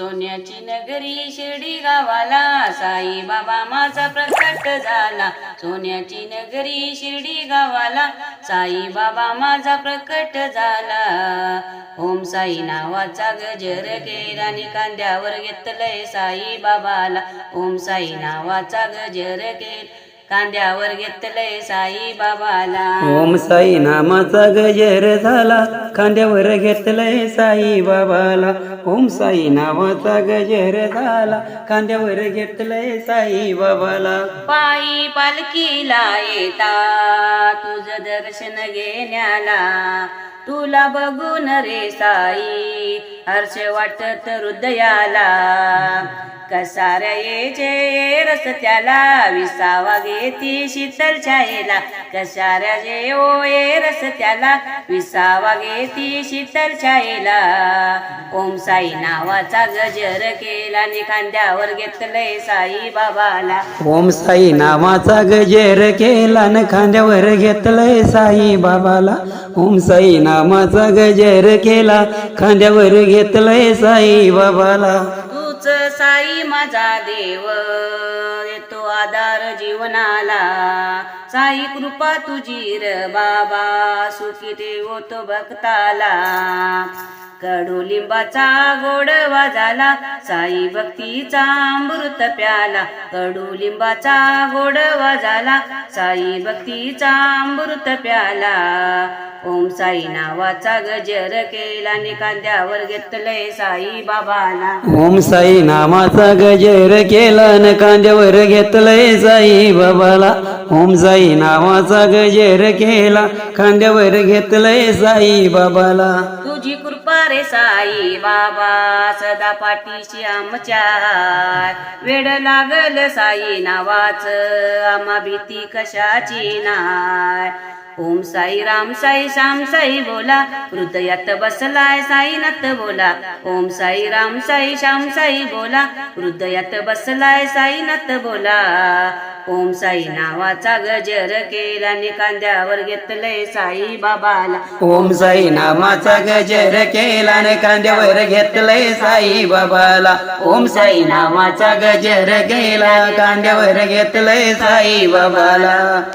सोन्याची नगरी शिर्डी गावाला. साई बाबा माझा प्रकट झाला. सोन्याची नगरी शिर्डी गावाला. साई बाबा माझा प्रकट झाला. ओम साई नावाचा गजर केला. कांद्यावर घेतलंय साई बाबाला ओम साई नावाचा गजर केल. कांद्यावर घेतलंय साई बाबाला. ओम साई नामाचा गजर झाला खांद्यावर घेतलंय साई बाबाला. ओम साई नावाचा गजर झाला खांद्यावर घेतलंय साई बाबाला. पायी पालखीला येता तुझं दर्शन घेण्याला. तुला बघून रे साई हर्ष वाटत हृदयाला. कसाऱ्या रस त्याला विसावा घेती शीतल छायेला. कसाऱ्या ओ ये रस त्याला विसावा घेती शीतल छायेला. ओम साई नावाचा गजर केला आणि खांद्यावर घेतलंय साई बाबाला. ओम साई नावाचा गजर केला न खांद्यावर घेतलंय साई बाबाला. ओम साई नामाचा गजर केला खांद्यावर घेतलंय साई बाबाला. तूच साई माझा देव येतो आधार जीवनाला. साई कृपा तुझी र बाबा सुखी ठेवो तो भक्ताला. कडुलिंबाचा गोडवा झाला साई भक्तीचा अमृत प्याला. कडुलिंबाचा गोडवा झाला साई भक्तीचा अमृत प्याला. ओम साई नावाचा गजर केला आणि कांद्यावर घेतलंय साई बाबाला. ओम साई नामाचा गजर केला न कांद्यावर घेतलंय साई बाबाला. ओम साई नामाचा गजर केला खांद्यावर घेतलंय साई बाबाला तुझी कृपा रे साई बाबा सदा पाठीशी आमच्या वेड लागल साई नावाच आम्हा भीती कशाची नाय ओम साई राम साई श्याम साई बोला हृदयात बसलाय साईनाथ बोला. ओम साई राम साई श्याम साई बोला हृदयात बसलाय साईनाथ बोला. ओम साई नावाचा गजर केला कांद्यावर घेतलंय साई बाबाला. ओम साई नामाचा गजर केला कांद्यावर घेतलंय साई बाबाला. ओम साई नामाचा गजर केला कांद्यावर घेतलंय साई बाबाला.